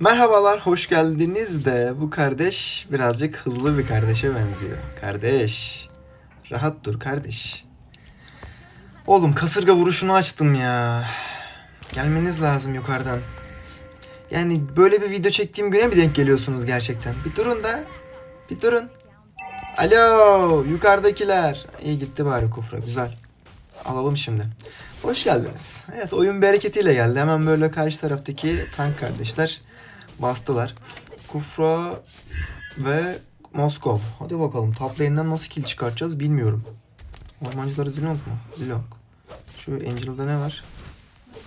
Merhabalar, hoş geldiniz de bu kardeş birazcık hızlı bir kardeşe benziyor. Kardeş, rahat dur kardeş. Oğlum kasırga vuruşunu açtım ya. Gelmeniz lazım yukarıdan. Yani böyle bir video çektiğim güne mi denk geliyorsunuz gerçekten? Bir durun da. Bir durun. Alo, yukarıdakiler. İyi gitti bari kufra, güzel. Alalım şimdi. Hoş geldiniz. Evet oyun bereketiyle geldi. Hemen böyle karşı taraftaki tank kardeşler bastılar. Kufra ve Moskov. Hadi bakalım top nasıl kill çıkartacağız bilmiyorum. Ormancıları Zilong mu? Zilong. Şu Angel'da ne var?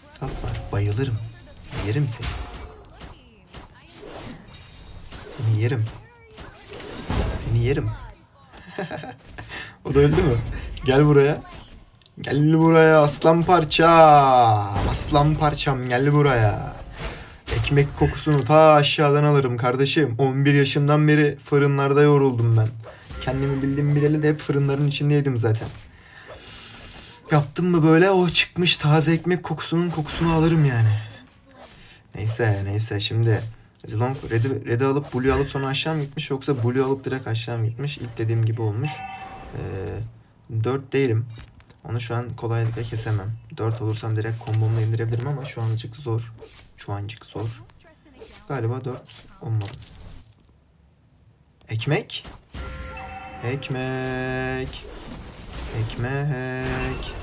Saf var. Bayılırım. Yerim seni. Seni yerim. Seni yerim. o da öldü mü? Gel buraya. Gel buraya aslan parçam. Aslan parçam gel buraya. Ekmek kokusunu ta aşağıdan alırım kardeşim. 11 yaşımdan beri fırınlarda yoruldum ben. Kendimi bildim bileli de hep fırınların içindeydim zaten. Yaptım mı böyle o çıkmış taze ekmek kokusunun kokusunu alırım yani. Neyse neyse şimdi Zilong Red'i, Red'i alıp Blue'yu alıp sonra aşağı mı gitmiş yoksa Blue'yu alıp direkt aşağı mı gitmiş? İlk dediğim gibi olmuş. Ee, 4 değilim. Onu şu an kolaylıkla kesemem. 4 olursam direkt kombomla indirebilirim ama şu ancık zor. Şu ancık zor. Galiba 4 olmadı. Ekmek. Ekmek. Ekmek.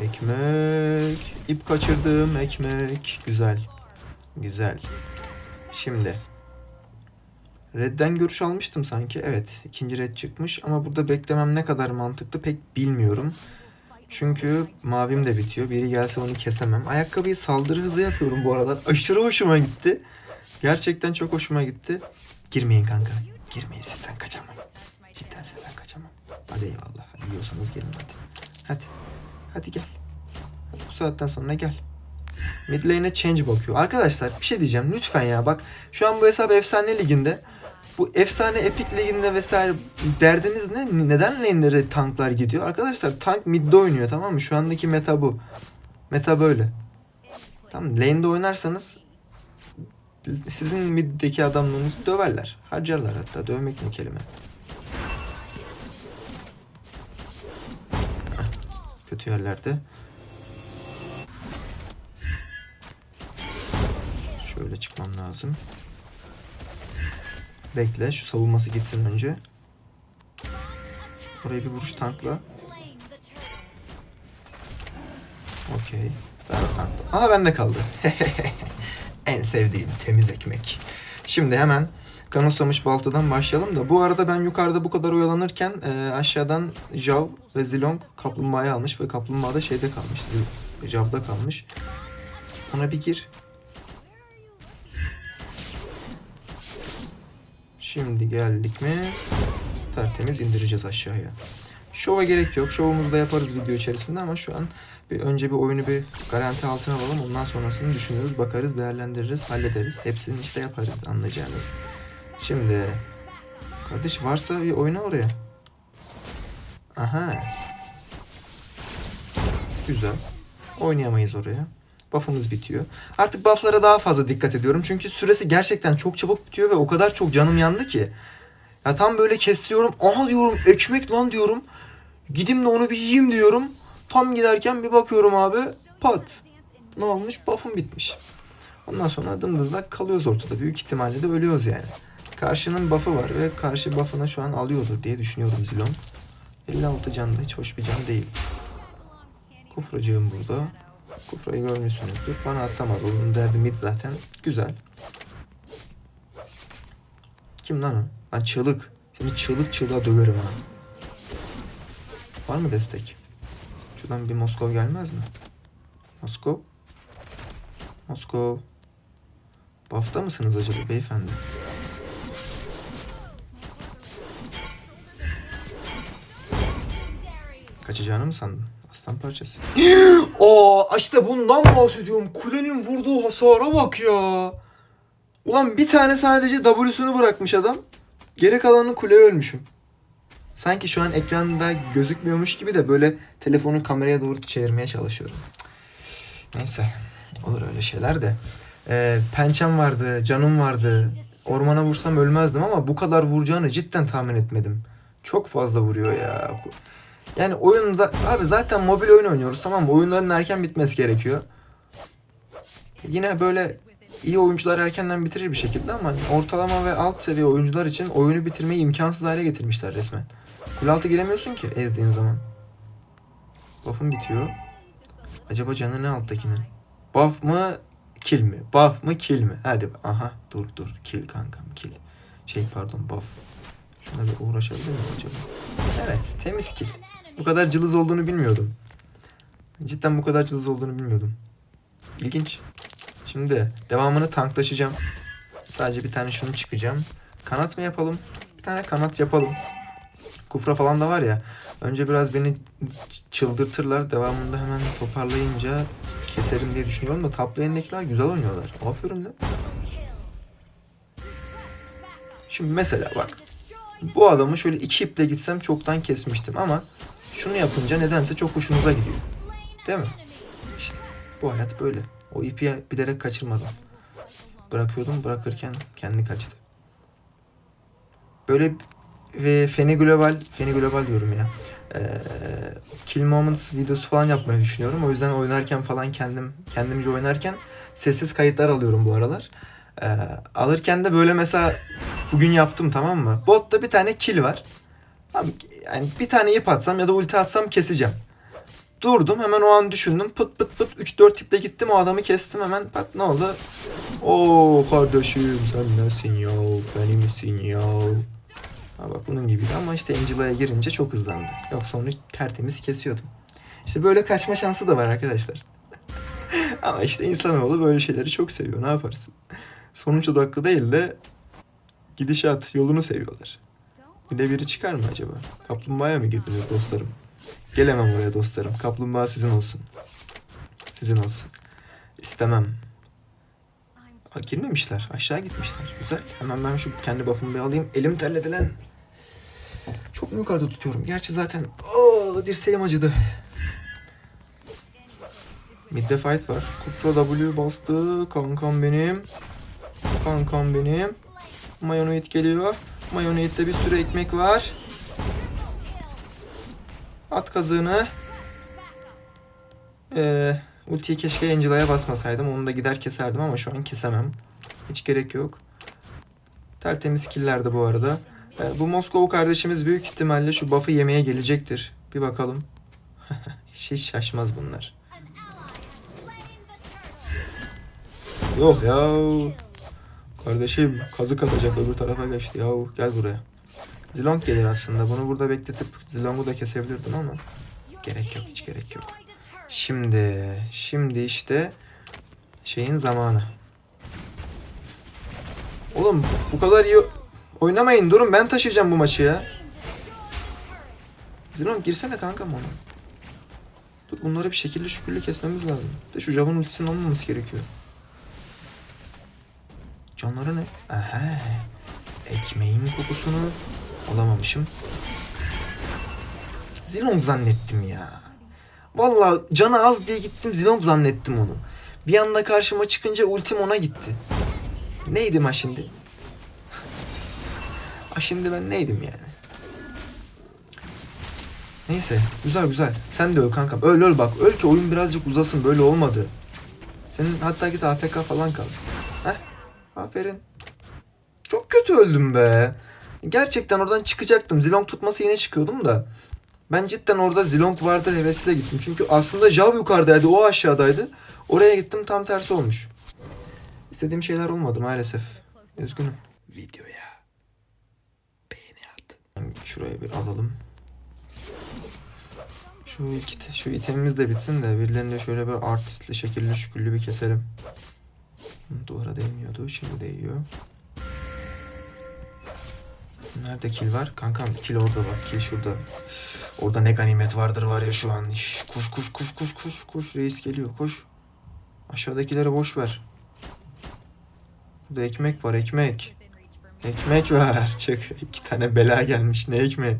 Ekmek. İp kaçırdım ekmek. Güzel. Güzel. Şimdi. Red'den görüş almıştım sanki. Evet. ikinci red çıkmış. Ama burada beklemem ne kadar mantıklı pek bilmiyorum. Çünkü mavim de bitiyor. Biri gelse onu kesemem. Ayakkabıyı saldırı hızı yapıyorum bu aralar. Aşırı hoşuma gitti. Gerçekten çok hoşuma gitti. Girmeyin kanka. Girmeyin sizden kaçamam. Cidden sizden kaçamam. Hadi eyvallah. Hadi yiyorsanız gelin hadi. Hadi. Hadi gel. Bu saatten sonra gel. Mid lane'e change bakıyor. Arkadaşlar bir şey diyeceğim lütfen ya bak şu an bu hesap efsane liginde. Bu efsane epic liginde vesaire derdiniz ne? Neden lane'lere tanklar gidiyor? Arkadaşlar tank midde oynuyor tamam mı? Şu andaki meta bu. Meta böyle. Tamam lane'de oynarsanız sizin middeki adamlarınızı döverler. Harcarlar hatta. Dövmek ne kelime. Kötü yerlerde. Şöyle çıkmam lazım. Bekle şu savunması gitsin önce. Buraya bir vuruş tankla. Okey. Ben tankla. Aa bende kaldı. en sevdiğim temiz ekmek. Şimdi hemen Kanosamış Balta'dan başlayalım da bu arada ben yukarıda bu kadar oyalanırken e, aşağıdan Jav ve Zilong kaplumbağayı almış ve kaplumbağa da şeyde kalmış. Jav'da kalmış. Ona bir gir. Şimdi geldik mi? Tertemiz indireceğiz aşağıya. Şova gerek yok. Şovumuzu da yaparız video içerisinde ama şu an bir önce bir oyunu bir garanti altına alalım. Ondan sonrasını düşünürüz, bakarız, değerlendiririz, hallederiz. Hepsini işte yaparız anlayacağınız. Şimdi kardeş varsa bir oyna oraya. Aha. Güzel. Oynayamayız oraya. Buff'ımız bitiyor. Artık buff'lara daha fazla dikkat ediyorum. Çünkü süresi gerçekten çok çabuk bitiyor ve o kadar çok canım yandı ki. Ya tam böyle kesiyorum. Aha diyorum ekmek lan diyorum. Gidim de onu bir yiyeyim diyorum. Tam giderken bir bakıyorum abi. Pat. Ne olmuş? Buff'ım bitmiş. Ondan sonra dımdızlak kalıyoruz ortada. Büyük ihtimalle de ölüyoruz yani. Karşının buff'ı var ve karşı buff'ını şu an alıyordur diye düşünüyorum Zilon. 56 can da hiç hoş bir can değil. Kufracığım burada. Kufrayı görmüşsünüzdür. Bana atlamadı. Onun derdi mid zaten. Güzel. Kim lan o? Lan çığlık. Seni çığlık çığlığa döverim ha. Var mı destek? Şuradan bir Moskov gelmez mi? Moskov? Moskov. Buff'ta mısınız acaba beyefendi? Kaçacağını mı sandın? Aslan parçası. Aa işte bundan bahsediyorum. Kulenin vurduğu hasara bak ya. Ulan bir tane sadece W'sunu bırakmış adam. Geri kalanını kuleye ölmüşüm. Sanki şu an ekranda gözükmüyormuş gibi de böyle telefonu kameraya doğru çevirmeye çalışıyorum. Neyse. Olur öyle şeyler de. e, pençem vardı, canım vardı. Ormana vursam ölmezdim ama bu kadar vuracağını cidden tahmin etmedim. Çok fazla vuruyor ya. Yani oyun abi zaten mobil oyun oynuyoruz tamam mı? Oyunların erken bitmesi gerekiyor. Yine böyle iyi oyuncular erkenden bitirir bir şekilde ama ortalama ve alt seviye oyuncular için oyunu bitirmeyi imkansız hale getirmişler resmen. Kule altı giremiyorsun ki ezdiğin zaman. Buff'un bitiyor. Acaba canı ne alttakinin? Buff mı kill mi? Buff mı kill mi? Hadi aha dur dur kill kankam kill. Şey pardon buff. Şuna bir uğraşabilir miyim acaba? Evet temiz kill. Bu kadar cılız olduğunu bilmiyordum. Cidden bu kadar cılız olduğunu bilmiyordum. İlginç. Şimdi devamını tanklaşacağım. Sadece bir tane şunu çıkacağım. Kanat mı yapalım? Bir tane kanat yapalım. Kufra falan da var ya. Önce biraz beni çıldırtırlar. Devamında hemen toparlayınca keserim diye düşünüyorum da top güzel oynuyorlar. Aferin lan. Şimdi mesela bak. Bu adamı şöyle iki iple gitsem çoktan kesmiştim ama şunu yapınca nedense çok hoşunuza gidiyor. Değil mi? İşte bu hayat böyle. O ipi bilerek kaçırmadım. Bırakıyordum bırakırken kendi kaçtı. Böyle ve Feni Global, Feni Global diyorum ya. Ee, Kill Moments videosu falan yapmayı düşünüyorum. O yüzden oynarken falan kendim kendimce oynarken sessiz kayıtlar alıyorum bu aralar. Ee, alırken de böyle mesela bugün yaptım tamam mı? Botta bir tane kill var. Abi, yani bir tane ip atsam ya da ulti atsam keseceğim. Durdum hemen o an düşündüm. Pıt pıt pıt 3-4 tiple gittim o adamı kestim hemen. Pat ne oldu? Oo kardeşim sen nesin ya? Beni misin ya? Ha bak bunun gibiydi ama işte Angela'ya girince çok hızlandı. Yoksa onu tertemiz kesiyordum. İşte böyle kaçma şansı da var arkadaşlar. ama işte insanoğlu böyle şeyleri çok seviyor. Ne yaparsın? Sonuç odaklı değil de gidişat, yolunu seviyorlar. Bir de biri çıkar mı acaba? Kaplumbağaya mı girdiniz dostlarım? Gelemem oraya dostlarım. Kaplumbağa sizin olsun. Sizin olsun. İstemem. Aa, girmemişler. Aşağı gitmişler. Güzel. Hemen ben şu kendi buff'ımı bir alayım. Elim terledi lan. Çok mu yukarıda tutuyorum? Gerçi zaten Oo, dirseğim acıdı. Mid'de fight var. Kufra W bastı. Kankam benim. Kankam benim. Mayonoid geliyor. Mayonoid'de bir sürü ekmek var. At kazığını. Ee, ultiyi keşke Angela'ya basmasaydım. Onu da gider keserdim ama şu an kesemem. Hiç gerek yok. Tertemiz killerdi bu arada. Ee, bu Moskova kardeşimiz büyük ihtimalle şu buff'ı yemeye gelecektir. Bir bakalım. Hiç şaşmaz bunlar. Yok ya. Kardeşim kazık atacak öbür tarafa geçti ya. Gel buraya. Zilong gelir aslında. Bunu burada bekletip Zilong'u da kesebilirdim ama gerek yok hiç gerek yok. Şimdi şimdi işte şeyin zamanı. Oğlum bu kadar iyi oynamayın durun ben taşıyacağım bu maçı ya. Zilong girsene kankam ona. Dur bunları bir şekilde şükürlü kesmemiz lazım. De şu Jav'ın ultisinin olmaması gerekiyor. Canları ne? Aha. Ekmeğin kokusunu alamamışım. Zilong zannettim ya. Vallahi canı az diye gittim Zilong zannettim onu. Bir anda karşıma çıkınca ultim ona gitti. Neydim ha şimdi? ha şimdi ben neydim yani? Neyse güzel güzel. Sen de öl kankam. Öl öl bak. Öl ki oyun birazcık uzasın. Böyle olmadı. Senin hatta git AFK falan kal. Aferin. Çok kötü öldüm be. Gerçekten oradan çıkacaktım. Zilong tutması yine çıkıyordum da. Ben cidden orada Zilong vardır hevesiyle gittim. Çünkü aslında Jav yukarıdaydı, o aşağıdaydı. Oraya gittim tam tersi olmuş. İstediğim şeyler olmadı maalesef. Üzgünüm. Videoya beğeni at. Şuraya bir alalım. Şu şu itemimiz de bitsin de birilerini de şöyle bir artistli şekilli şükürlü bir keselim. Duvara değmiyordu. Şimdi değiyor. Nerede kil var? Kankam kil orada bak. Kil şurada. Orada ne ganimet vardır var ya şu an. Şş, koş koş koş koş koş koş. Reis geliyor koş. Aşağıdakileri boş ver. Burada ekmek var ekmek. Ekmek var. Çık. İki tane bela gelmiş. Ne ekmeği?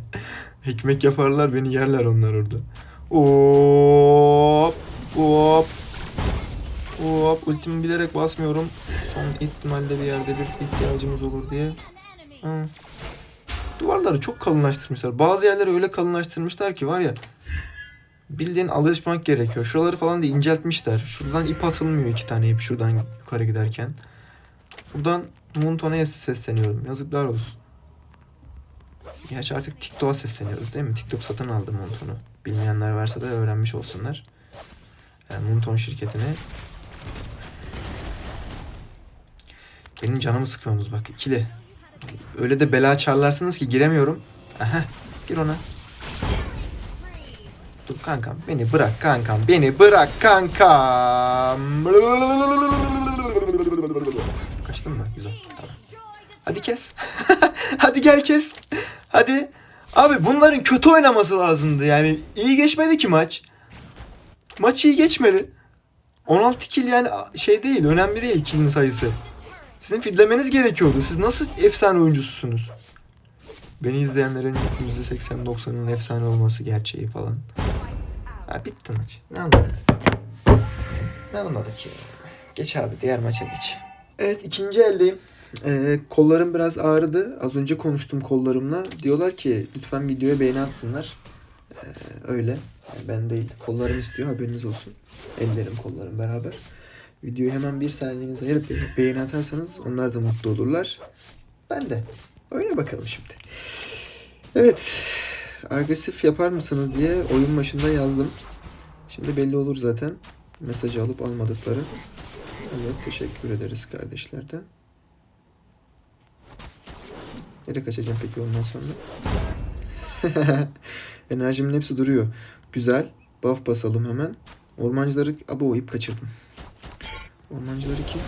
Ekmek yaparlar beni yerler onlar orada. Hop. Hop. Hop ultimi bilerek basmıyorum. Son ihtimalle bir yerde bir ihtiyacımız olur diye. Hı. Duvarları çok kalınlaştırmışlar. Bazı yerleri öyle kalınlaştırmışlar ki var ya bildiğin alışmak gerekiyor. Şuraları falan da inceltmişler. Şuradan ip atılmıyor iki tane ip şuradan yukarı giderken. Buradan Muntone'ye sesleniyorum. Yazıklar olsun. Gerçi artık TikTok'a sesleniyoruz değil mi? TikTok satın aldı Munton'u. Bilmeyenler varsa da öğrenmiş olsunlar. Yani Munton şirketini. Benim canımı sıkıyorsunuz bak ikili. Öyle de bela çarlarsınız ki giremiyorum. Aha gir ona. Dur kankam beni bırak kankam beni bırak kankam. Kaçtın mı? Güzel. Tamam. Hadi kes. Hadi gel kes. Hadi. Abi bunların kötü oynaması lazımdı. Yani iyi geçmedi ki maç. Maç iyi geçmedi. 16 kill yani şey değil, önemli değil kill'in sayısı. Sizin fidlemeniz gerekiyordu. Siz nasıl efsane oyuncususunuz? Beni izleyenlerin %80-90'ın efsane olması gerçeği falan. Ha bitti maç. Ne anladık? Ne anladık ya? Geç abi diğer maça geç. Evet ikinci eldeyim. Ee, kollarım biraz ağrıdı. Az önce konuştum kollarımla. Diyorlar ki lütfen videoya beğeni atsınlar. Ee, öyle. Yani ben değil. Kollarım istiyor haberiniz olsun. Ellerim kollarım beraber. Videoyu hemen bir saniyenize ayırıp beğeni atarsanız onlar da mutlu olurlar. Ben de. Oyuna bakalım şimdi. Evet. Agresif yapar mısınız diye oyun başında yazdım. Şimdi belli olur zaten. Mesajı alıp almadıkları. Evet teşekkür ederiz kardeşlerden. Nereye kaçacağım peki ondan sonra? Enerjimin hepsi duruyor. Güzel. Buff basalım hemen. Ormancıları... Abo ip kaçırdım. Ormancıları kim?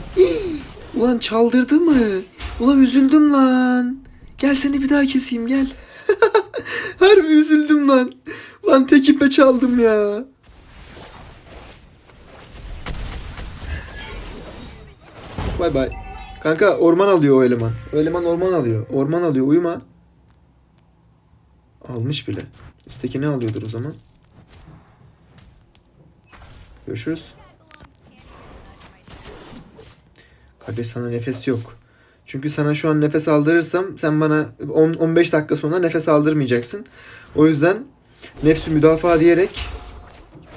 Ulan çaldırdı mı? Ulan üzüldüm lan. Gel seni bir daha keseyim gel. Harbi üzüldüm lan. Ulan tek ipe çaldım ya. Bay bay. Kanka orman alıyor o eleman. O eleman orman alıyor. Orman alıyor uyuma. Almış bile. Üstteki ne alıyordur o zaman? Görüşürüz. Kardeş sana nefes yok. Çünkü sana şu an nefes aldırırsam sen bana 10 15 dakika sonra nefes aldırmayacaksın. O yüzden nefsi müdafaa diyerek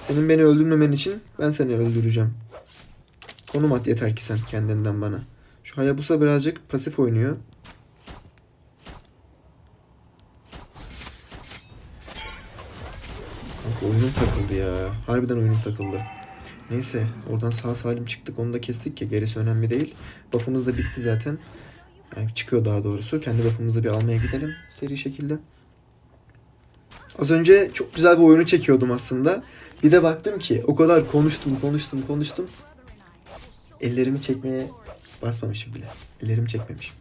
senin beni öldürmemen için ben seni öldüreceğim. Konum at yeter ki sen kendinden bana. Şu Hayabusa birazcık pasif oynuyor. Kanka oyunum takıldı ya. Harbiden oyunum takıldı. Neyse oradan sağ salim çıktık onu da kestik ya gerisi önemli değil. Buff'ımız da bitti zaten. Yani çıkıyor daha doğrusu. Kendi buff'ımızı bir almaya gidelim seri şekilde. Az önce çok güzel bir oyunu çekiyordum aslında. Bir de baktım ki o kadar konuştum konuştum konuştum. Ellerimi çekmeye basmamışım bile. Ellerimi çekmemişim.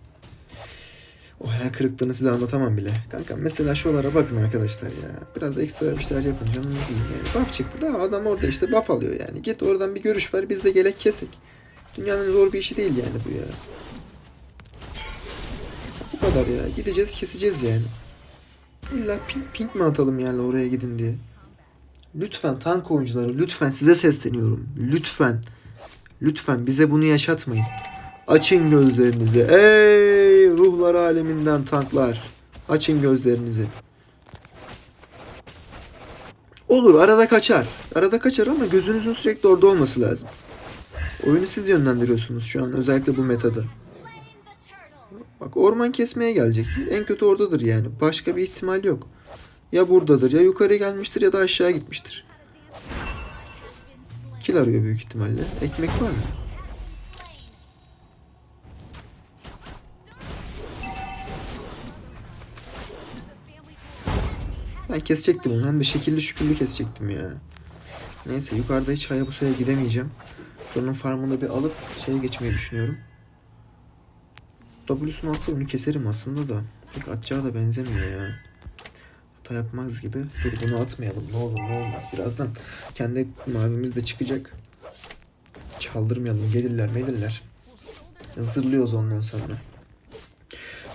O hayal kırıklığını size anlatamam bile. Kanka mesela şuralara bakın arkadaşlar ya. Biraz ekstra bir şeyler yapın canınızı yiyin yani. Buff çıktı da adam orada işte buff alıyor yani. Git oradan bir görüş ver biz de gelek kesek. Dünyanın zor bir işi değil yani bu ya. Bu kadar ya. Gideceğiz keseceğiz yani. İlla pink, pink mi atalım yani oraya gidin diye. Lütfen tank oyuncuları lütfen size sesleniyorum. Lütfen. Lütfen bize bunu yaşatmayın. Açın gözlerinizi. Ey ruhlar aleminden tanklar. Açın gözlerinizi. Olur arada kaçar. Arada kaçar ama gözünüzün sürekli orada olması lazım. Oyunu siz yönlendiriyorsunuz şu an özellikle bu metada. Bak orman kesmeye gelecek. En kötü oradadır yani. Başka bir ihtimal yok. Ya buradadır ya yukarı gelmiştir ya da aşağı gitmiştir. Kil arıyor büyük ihtimalle. Ekmek var mı? Ben kesecektim onu. Hem de şekilli şükürlü kesecektim ya. Neyse yukarıda hiç Hayabusa'ya gidemeyeceğim. Şunun farmını bir alıp şeye geçmeyi düşünüyorum. W'sunu atsa onu keserim aslında da. Pek atacağı da benzemiyor ya. Hata yapmaz gibi. Dur bunu atmayalım. Ne olur ne olmaz. Birazdan kendi mavimiz de çıkacak. Çaldırmayalım. Gelirler melirler. Zırlıyoruz ondan sonra.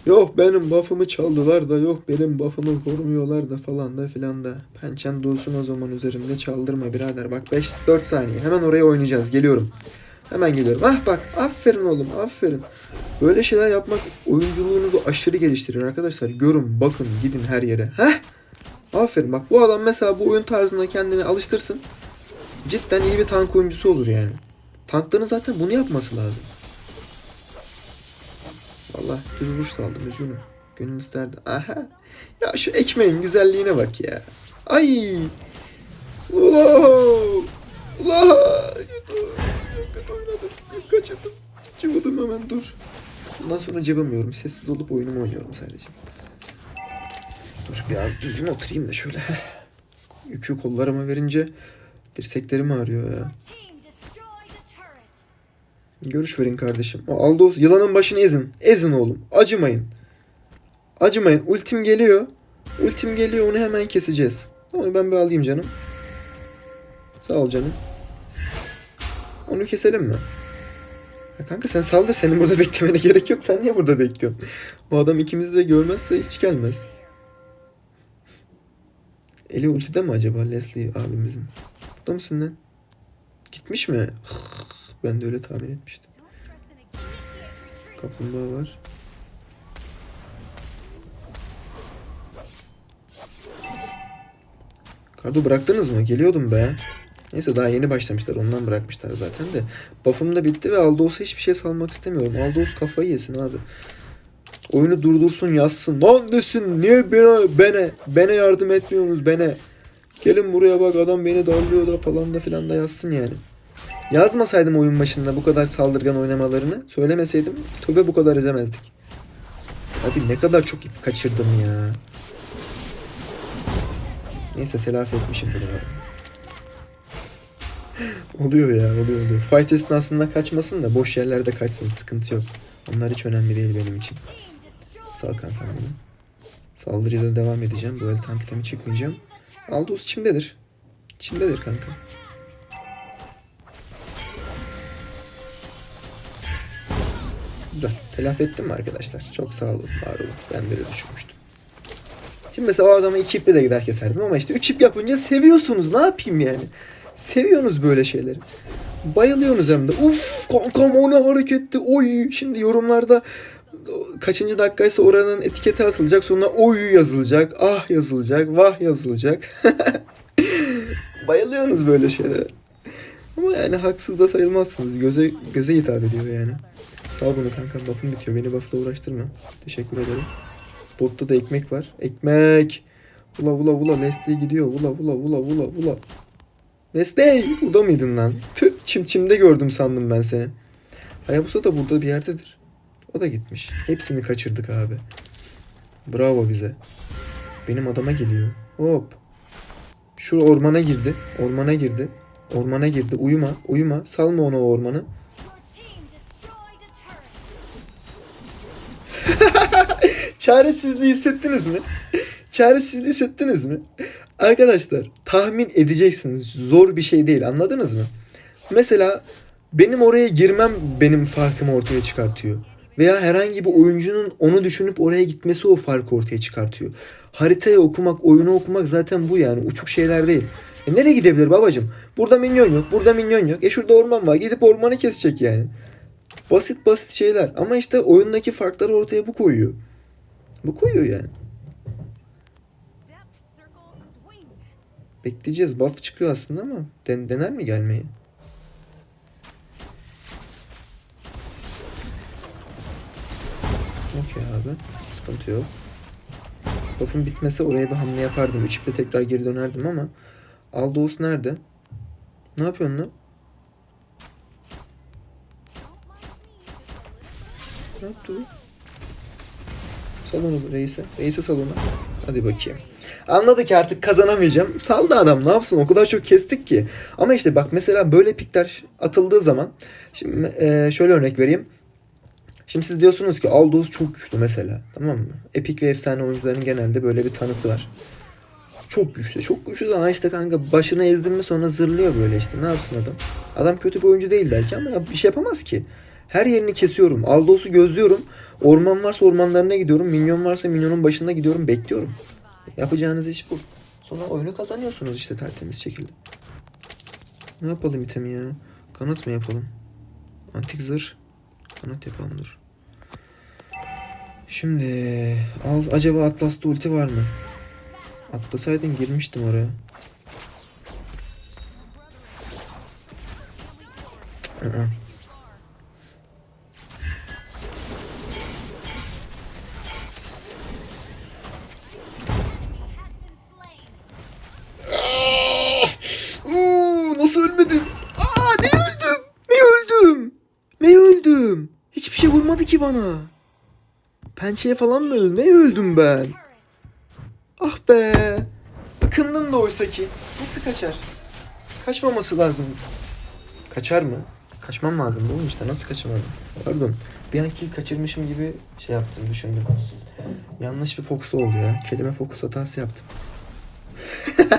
Yok benim buff'ımı çaldılar da yok benim buff'ımı korumuyorlar da falan da filan da. Pençen dursun o zaman üzerinde çaldırma birader. Bak 5-4 saniye. Hemen oraya oynayacağız. Geliyorum. Hemen geliyorum. Ah bak aferin oğlum aferin. Böyle şeyler yapmak oyunculuğunuzu aşırı geliştirir arkadaşlar. Görün bakın gidin her yere. Heh. Aferin bak bu adam mesela bu oyun tarzına kendini alıştırsın. Cidden iyi bir tank oyuncusu olur yani. Tankların zaten bunu yapması lazım. Vallahi bir vuruş aldım üzgünüm. Gönül isterdi. Aha. Ya şu ekmeğin güzelliğine bak ya. Ay. Ula. Ula. Kötü oynadım. Kaçırdım. Cıvıdım hemen dur. Bundan sonra cıvımıyorum. Sessiz olup oyunumu oynuyorum sadece. Dur biraz düzgün oturayım da şöyle. Yükü kollarıma verince dirseklerim ağrıyor ya. Görüş verin kardeşim. O Aldos yılanın başını ezin. Ezin oğlum. Acımayın. Acımayın. Ultim geliyor. Ultim geliyor onu hemen keseceğiz. Onu ben bir alayım canım. Sağ ol canım. Onu keselim mi? Ya kanka sen saldır. Senin burada beklemene gerek yok. Sen niye burada bekliyorsun? O adam ikimizi de görmezse hiç gelmez. Eli ultide mi acaba Leslie abimizin? Burada mısın lan? Gitmiş mi? Ben de öyle tahmin etmiştim. Kaplumbağa var. Kardo bıraktınız mı? Geliyordum be. Neyse daha yeni başlamışlar. Ondan bırakmışlar zaten de. Buff'ım da bitti ve Aldos'a hiçbir şey salmak istemiyorum. Aldos kafayı yesin abi. Oyunu durdursun yazsın. Lan desin. Niye bana, bana, bana yardım etmiyorsunuz bana. Gelin buraya bak adam beni darlıyor da falan da filan da yazsın yani. Yazmasaydım oyun başında bu kadar saldırgan oynamalarını söylemeseydim tövbe bu kadar ezemezdik. Abi ne kadar çok ip kaçırdım ya. Neyse telafi etmişim bunu. oluyor ya oluyor oluyor. Fight esnasında kaçmasın da boş yerlerde kaçsın sıkıntı yok. Onlar hiç önemli değil benim için. Sağ kankam benim. Saldırıya da devam edeceğim. Bu el tank itemi çıkmayacağım. Aldous çimdedir. Çimdedir kanka. Güzel. Telafi ettim mi arkadaşlar? Çok sağ olun, var olun. Ben de öyle düşünmüştüm. Şimdi mesela o adama iki iple de gider keserdim ama işte üç ip yapınca seviyorsunuz. Ne yapayım yani? Seviyorsunuz böyle şeyleri. Bayılıyorsunuz hem de. Uf kankam o ne hareketti. Oy. Şimdi yorumlarda kaçıncı dakikaysa oranın etiketi atılacak. Sonra oy yazılacak. Ah yazılacak. Vah yazılacak. Bayılıyorsunuz böyle şeylere. Ama yani haksız da sayılmazsınız. Göze göze hitap ediyor yani. Sağ ol bunu kankam. Buff'ım bitiyor. Beni buff'la uğraştırma. Teşekkür ederim. Botta da ekmek var. Ekmek. Ula ula ula Leslie gidiyor. Ula ula ula ula ula. Leslie burada mıydın lan? Tüh çim çimde gördüm sandım ben seni. Hayabusa da burada bir yerdedir. O da gitmiş. Hepsini kaçırdık abi. Bravo bize. Benim adama geliyor. Hop. Şu ormana girdi. Ormana girdi. Ormana girdi. Uyuma. Uyuma. Salma onu o ormanı. Çaresizliği hissettiniz mi? Çaresizliği hissettiniz mi? Arkadaşlar tahmin edeceksiniz. Zor bir şey değil anladınız mı? Mesela benim oraya girmem benim farkımı ortaya çıkartıyor. Veya herhangi bir oyuncunun onu düşünüp oraya gitmesi o farkı ortaya çıkartıyor. Haritayı okumak, oyunu okumak zaten bu yani. Uçuk şeyler değil. E nereye gidebilir babacım? Burada minyon yok, burada minyon yok. E şurada orman var. Gidip ormanı kesecek yani. Basit basit şeyler. Ama işte oyundaki farkları ortaya bu koyuyor. Bu koyuyor yani. Bekleyeceğiz. Buff çıkıyor aslında ama den- dener mi gelmeyi? Okey abi. Sıkıntı yok. Buff'un bitmese oraya bir hamle yapardım. Üç iple tekrar geri dönerdim ama Aldous nerede? Ne yapıyorsun lan? Ne yaptı bu? Salonu reise. Reise salonu. Hadi bakayım. Anladı ki artık kazanamayacağım. Saldı adam ne yapsın o kadar çok kestik ki. Ama işte bak mesela böyle pikler atıldığı zaman. Şimdi e, şöyle örnek vereyim. Şimdi siz diyorsunuz ki Aldous çok güçlü mesela. Tamam mı? Epik ve efsane oyuncuların genelde böyle bir tanısı var. Çok güçlü. Çok güçlü ama işte kanka başını ezdin mi sonra zırlıyor böyle işte. Ne yapsın adam? Adam kötü bir oyuncu değil belki ama bir şey yapamaz ki. Her yerini kesiyorum. Aldos'u gözlüyorum. Orman varsa ormanlarına gidiyorum. Minyon varsa minyonun başında gidiyorum. Bekliyorum. Yapacağınız iş bu. Sonra oyunu kazanıyorsunuz işte tertemiz şekilde. Ne yapalım itemi ya? Kanat mı yapalım? Antik zırh. Kanat yapalım dur. Şimdi al acaba Atlas'ta ulti var mı? Atlasaydın girmiştim oraya. Cık, ı-ı. has bana. Pençeye falan mı öldüm? Ne öldüm ben? Ah be. Akındım da oysa ki. Nasıl kaçar? Kaçmaması lazım. Kaçar mı? Kaçmam lazım oğlum işte. Nasıl kaçamadım? Pardon. Bir an kill kaçırmışım gibi şey yaptım, düşündüm. Yanlış bir fokus oldu ya. Kelime fokus hatası yaptım.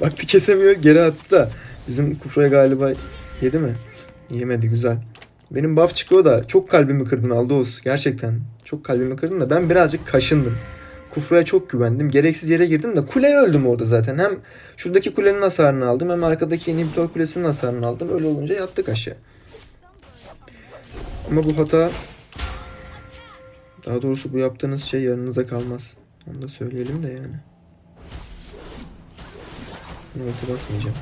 Baktı kesemiyor, geri attı da. Bizim Kufra'ya galiba yedi mi? Yemedi, güzel. Benim buff çıkıyor da çok kalbimi kırdın Aldos. Gerçekten. Çok kalbimi kırdın da ben birazcık kaşındım. Kufra'ya çok güvendim. Gereksiz yere girdim de kuleye öldüm orada zaten. Hem şuradaki kulenin hasarını aldım hem arkadaki inhibitor kulesinin hasarını aldım. Öyle olunca yattık aşağı. Ama bu hata daha doğrusu bu yaptığınız şey yanınıza kalmaz. Onu da söyleyelim de yani. Ulti basmayacağım.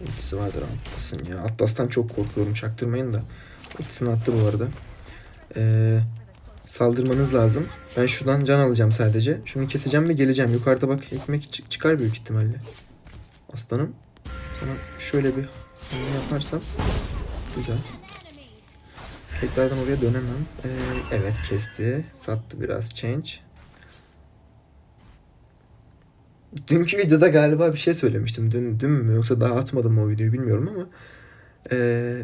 Ultisi vardır Atlas'ın ya. Atlas'tan çok korkuyorum çaktırmayın da. Ultisini attı bu arada. Ee, saldırmanız lazım. Ben şuradan can alacağım sadece. Şunu keseceğim ve geleceğim. Yukarıda bak ekmek çık- çıkar büyük ihtimalle. Aslanım. Sana şöyle bir yaparsam. Güzel. Tekrardan oraya dönemem. Ee, evet kesti. Sattı biraz change. Dünkü videoda galiba bir şey söylemiştim. Dün, dün mü yoksa daha atmadım o videoyu bilmiyorum ama. Ee,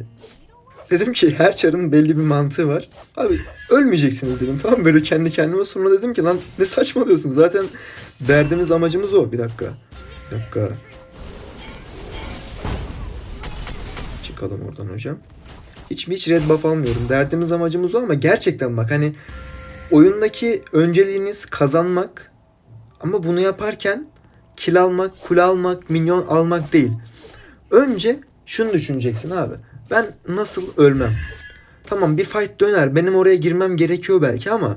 dedim ki her çarın belli bir mantığı var. Abi ölmeyeceksiniz dedim tamam? Böyle kendi kendime sonra dedim ki lan ne saçmalıyorsun zaten derdimiz amacımız o. Bir dakika. Bir dakika. Çıkalım oradan hocam. Hiç hiç red buff almıyorum. Derdimiz amacımız o ama gerçekten bak hani oyundaki önceliğiniz kazanmak ama bunu yaparken kill almak, kul almak, minyon almak değil. Önce şunu düşüneceksin abi. Ben nasıl ölmem? Tamam bir fight döner. Benim oraya girmem gerekiyor belki ama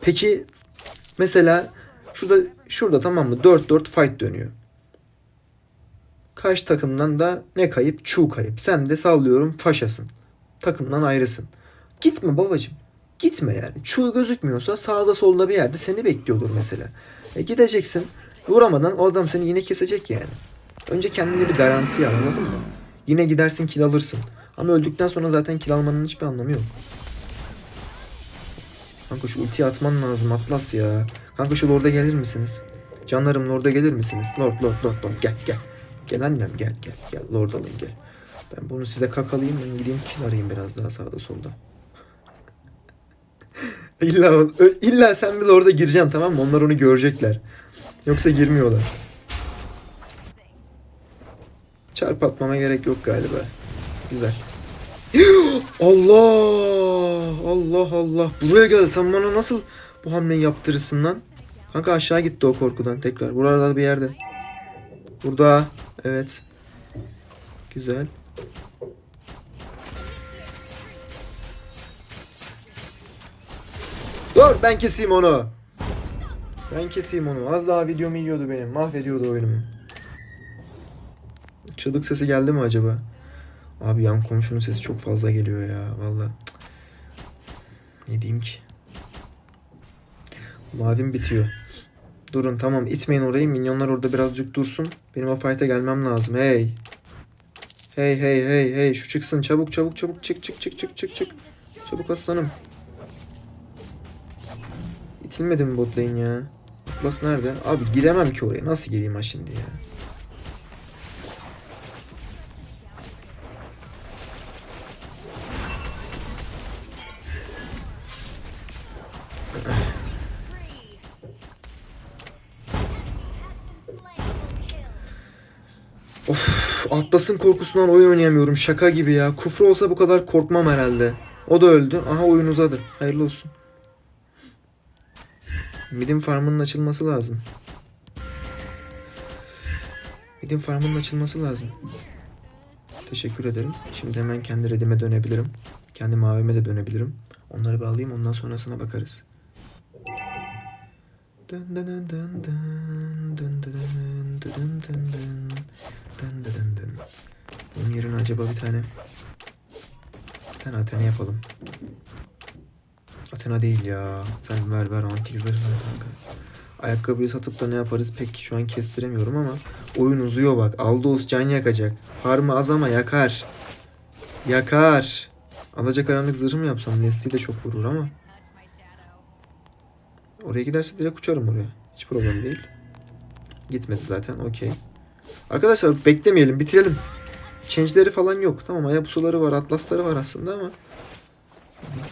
peki mesela şurada şurada tamam mı? 4-4 fight dönüyor. Karşı takımdan da ne kayıp? Çuğ kayıp. Sen de sallıyorum faşasın. Takımdan ayrısın. Gitme babacım. Gitme yani. Çuğ gözükmüyorsa sağda solda bir yerde seni bekliyordur mesela. E gideceksin. Vuramadan o adam seni yine kesecek yani. Önce kendine bir garanti al anladın mı? Yine gidersin kill alırsın. Ama öldükten sonra zaten kill almanın hiçbir anlamı yok. Kanka şu ultiyi atman lazım Atlas ya. Kanka şu Lord'a gelir misiniz? Canlarım Lord'a gelir misiniz? Lord Lord Lord Lord gel gel. Gel annem gel gel gel Lord alayım gel. Ben bunu size kakalayayım ben gideyim kill arayayım biraz daha sağda solda. illa, illa sen bir Lord'a gireceksin tamam mı? Onlar onu görecekler. Yoksa girmiyorlar. Çarp atmama gerek yok galiba. Güzel. Allah! Allah Allah. Buraya gel. Sen bana nasıl bu hamleyi yaptırırsın lan? Kanka aşağı gitti o korkudan tekrar. Burada bir yerde. Burada. Evet. Güzel. Dur ben keseyim onu. Ben keseyim onu. Az daha videomu yiyordu benim. Mahvediyordu oyunumu. Çığlık sesi geldi mi acaba? Abi yan komşunun sesi çok fazla geliyor ya. Valla. Ne diyeyim ki? Mavim bitiyor. Durun tamam itmeyin orayı. Minyonlar orada birazcık dursun. Benim o fight'a gelmem lazım. Hey. Hey hey hey hey. Şu çıksın. Çabuk çabuk çabuk. Çık çık çık çık çık çık. Çabuk aslanım. İtilmedi mi bot lane ya? Atlas nerede? Abi giremem ki oraya. Nasıl gireyim ha şimdi ya? Of, Atlas'ın korkusundan oyun oynayamıyorum. Şaka gibi ya. Kufru olsa bu kadar korkmam herhalde. O da öldü. Aha oyun uzadı. Hayırlı olsun. Midin farmının açılması lazım. Midin farmının açılması lazım. Teşekkür ederim. Şimdi hemen kendi redime dönebilirim. Kendi mavime de dönebilirim. Onları bir alayım ondan sonrasına bakarız. Dın dın dın dın dın dın dın dın dın dın dın dın dın. Bunun yerine acaba bir tane bir tane Athena yapalım. Athena değil ya. Sen ver ver antik zırh ver kanka. Ayakkabıyı satıp da ne yaparız pek şu an kestiremiyorum ama oyun uzuyor bak. Aldos can yakacak. Farmı az ama yakar. Yakar. Alacakaranlık zırhı mı yapsam? Nesli de çok vurur ama. Oraya giderse direkt uçarım oraya. Hiç problem değil. Gitmedi zaten okey. Arkadaşlar beklemeyelim bitirelim. Change'leri falan yok. Tamam Hayabusa'ları var, Atlas'ları var aslında ama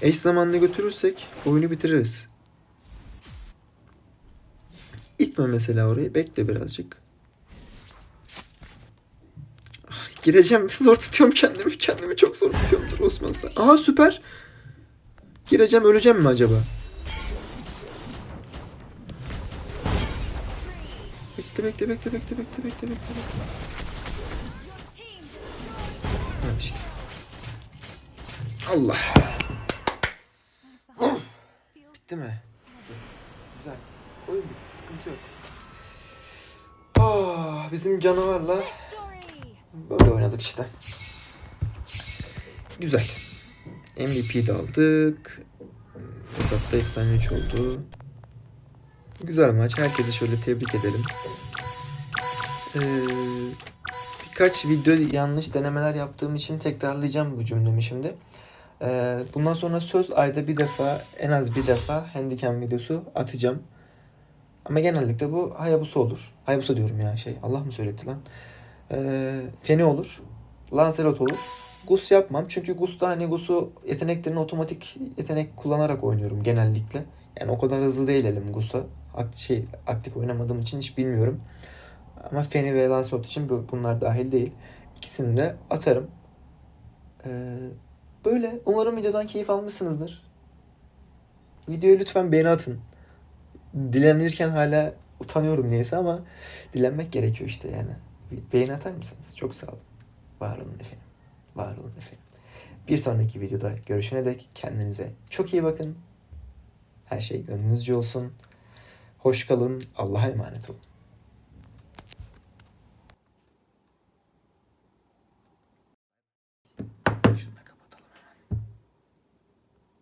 eş zamanlı götürürsek oyunu bitiririz. İtme mesela orayı. Bekle birazcık. Ah, Gireceğim. Zor tutuyorum kendimi. Kendimi çok zor tutuyorum. Dur Osman sen. Aha süper. Gireceğim. Öleceğim mi acaba? Bekle bekle bekle bekle bekle bekle bekle. Evet işte. Allah. Bitti mi? Güzel. Oyun bitti. Sıkıntı yok. Ah, bizim canavarla böyle oynadık işte. Güzel. MVP de aldık. Hesapta efsane 3 oldu. Güzel maç. Herkese şöyle tebrik edelim. Ee, birkaç video yanlış denemeler yaptığım için tekrarlayacağım bu cümlemi şimdi. Ee, bundan sonra söz ayda bir defa en az bir defa handicam videosu atacağım. Ama genellikle bu Hayabusa olur. Hayabusa diyorum ya şey Allah mı söyletti lan. Ee, Feni olur. Lancelot olur. Gus yapmam çünkü Gus'ta hani Gus'u yeteneklerini otomatik yetenek kullanarak oynuyorum genellikle. Yani o kadar hızlı değil elim Gus'a. Aktif, şey, aktif oynamadığım için hiç bilmiyorum. Ama Feni ve Lancelot için bu- bunlar dahil değil. İkisini de atarım. Ee, böyle. Umarım videodan keyif almışsınızdır. Videoya lütfen beğeni atın. Dilenirken hala utanıyorum niyeyse ama dilenmek gerekiyor işte yani. Beğeni atar mısınız? Çok sağ olun. Var olun efendim. Var olun efendim. Bir sonraki videoda görüşene dek kendinize çok iyi bakın. Her şey gönlünüzce olsun. Hoş kalın. Allah'a emanet olun.